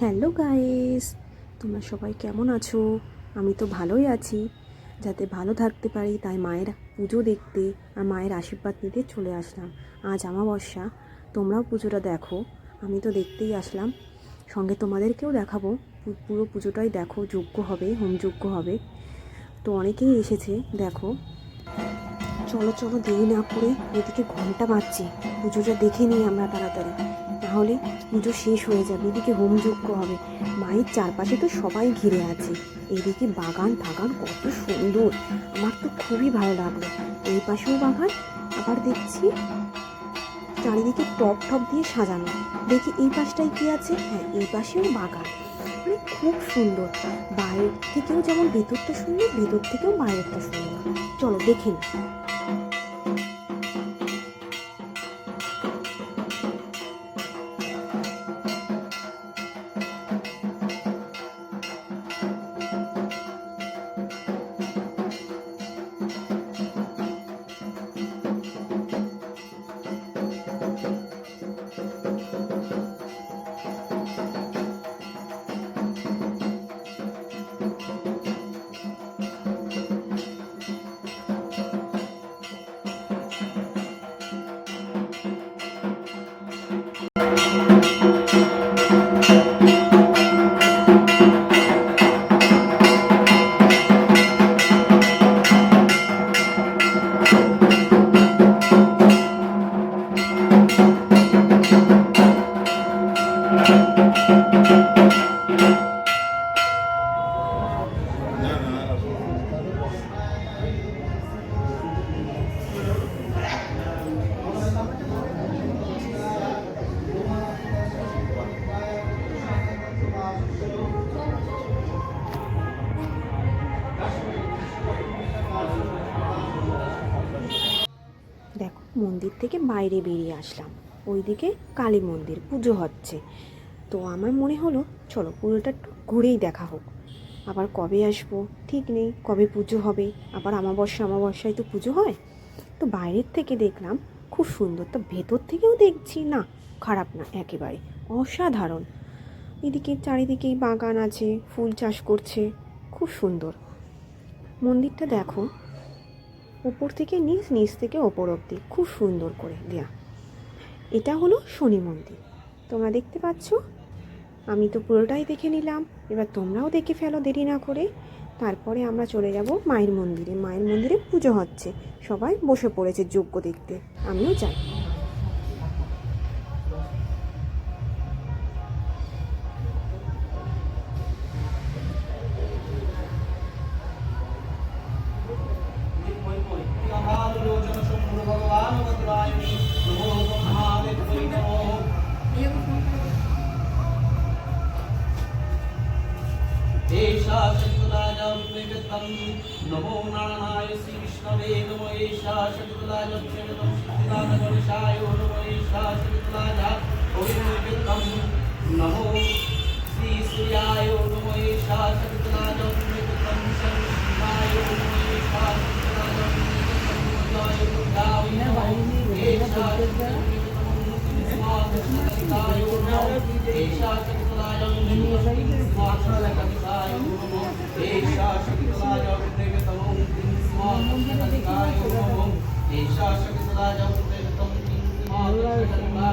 Hello guys, তোমরা সবাই কেমন আছো? আমি তো ভালোই আছি। যাতে ভালো থাকতে পারি, তাই মায়ের পুজো দেখতে আর মায়ের আশীর্বাদ নিতে চলে আসলাম। আজ আমাবস্যা তোমরাও পুজোটা দেখো। আমি তো দেখতেই আসলাম। সঙ্গে তোমাদেরকেও দেখাবো। পুরো পুজোটাই দেখো, যোগ্য হবে, হোমযোগ্য হবে। তো অনেকেই এসেছে, দেখো। চলো চলো, দেরি না করে এদিকে ঘণ্টা বাজছে। পুজোটা দেখে নিই আমরা তাড়াতাড়ি। নাহলে পুজো শেষ হয়ে যাবে, এদিকে হোমযজ্ঞ হবে। মায়ের চারপাশে তো সবাই ঘিরে আছে। এদিকে বাগান ফাগান কত সুন্দর, আমার তো খুবই ভালো লাগল। এই পাশেও বাগান, আবার দেখছি চারিদিকে টপ টপ দিয়ে সাজানো। দেখি এই পাশটায় কি আছে? হ্যাঁ এই পাশেও বাগান। মানে খুব সুন্দর। বাইরের থেকেও যেমন ভেতরটা সুন্দর, ভেতর থেকেও বাইরেরটা সুন্দর। চলো দেখে নিই। মন্দির থেকে বাইরে বেরিয়ে আসলাম। ওইদিকে কালী মন্দির, পুজো হচ্ছে। তো আমার মনে হলো, চলো পুজোটা একটু ঘুরেই দেখা হোক। আবার কবে আসব? ঠিক নেই, কবে পুজো হবে? আবার আমাবস্যা আমাবস্যায় তো পুজো হয়? তো বাইরের থেকে দেখলাম, খুব সুন্দর। তো ভেতর থেকেও দেখছি, না, খারাপ না, একেবারে অসাধারণ। এদিকে চারিদিকেই বাগান আছে, ফুল চাষ করছে, খুব সুন্দর। মন্দিরটা দেখো ওপর থেকে নিচ নিচ থেকে ওপর অবধি। খুব সুন্দর করে, দেয়া। এটা হলো শনি মন্দির। তোমরা দেখতে পাচ্ছ? আমি তো পুরোটাই দেখে নিলাম। এবার তোমরাও দেখে ফেলো দেরি না করে। তারপরে আমরা চলে যাব মায়ের মন্দিরে। মায়ের মন্দিরে পুজো হচ্ছে। সবাই বসে পড়েছে যোগ্য দেখতে। আমিও যাই। नमो नारायणाय श्री विष्णवे नमो एषा शकुलाय क्षणतं सिद्धिदान गणेशाय नमो एषा शकुलाय ओरिन्दं नमो श्री सूर्याय नमो एषा शकुलाय मृतं शकुलाय नमो एषा शकुलाय मृतं शकुलाय नमो एषा शकुलाय ईशा एषा शकुलाय नमो एषा शकुलाय नमो एषा शकुलाय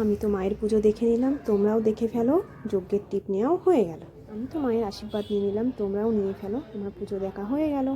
আমি তো মায়ের পুজো দেখে নিলাম, তোমরাও দেখে ফেলো, যজ্ঞের টিপ নেওয়াও হয়ে গেল। আমি তো মায়ের আশীর্বাদ নিয়ে নিলাম, তোমরাও নিয়ে ফেলো, আমার পুজো দেখা হয়ে গেল।